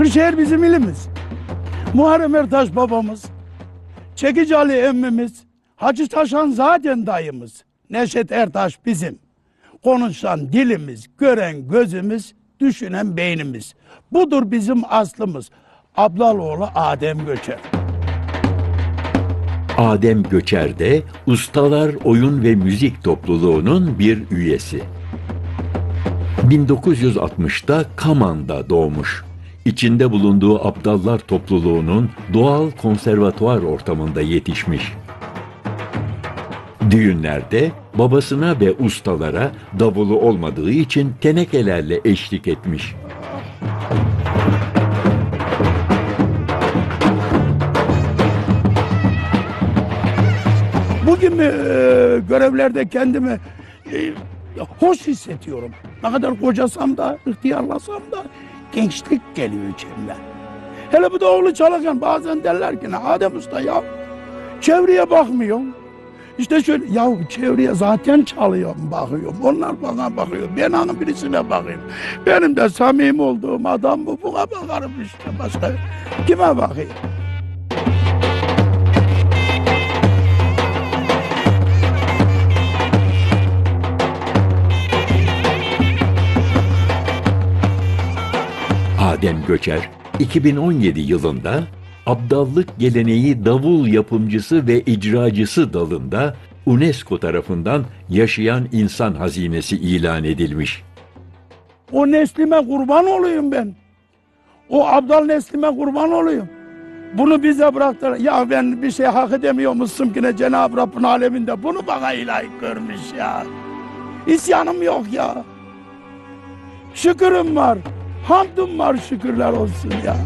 Kırşehir bizim ilimiz. Muharrem Ertaş babamız. Çekici Ali emmimiz. Hacı Taşan zaten dayımız. Neşet Ertaş bizim. Konuşan dilimiz, gören gözümüz, düşünen beynimiz. Budur bizim aslımız. Ablaloğlu Adem Göçer. Adem Göçer de Ustalar Oyun ve Müzik Topluluğu'nun bir üyesi. 1960'da Kaman'da doğmuş. İçinde bulunduğu Abdallar topluluğunun doğal konservatuvar ortamında yetişmiş. Düğünlerde babasına ve ustalara davulu olmadığı için tenekelerle eşlik etmiş. Bugün e, görevlerde kendimi e, hoş hissediyorum. Ne kadar kocasam da, ihtiyarlasam da gençlik geliyor içimden. Hele bu davulu çalarken bazen derler ki "Ne Adem Usta ya çevreye bakmıyor. İşte şöyle ya çevreye zaten çalıyorum bakıyorum. Onlar bana bakıyor. Ben hanım birisine bakayım. Benim de samimi olduğum adam bu. Buna bakarım işte başka. Kime bakayım? Adem Göçer 2017 yılında Abdallık Geleneği Davul Yapımcısı ve İcracısı dalında UNESCO tarafından Yaşayan İnsan Hazinesi ilan edilmiş. O neslime kurban olayım ben. O abdal neslime kurban olayım. Bunu bize bıraktılar. Ya ben bir şey hak edemiyormuşsun ki ne Cenab-ı Rabbin aleminde. Bunu bana layık görmüş ya. İsyanım yok ya. Şükürüm var. Hamdüm var şükürler olsun ya.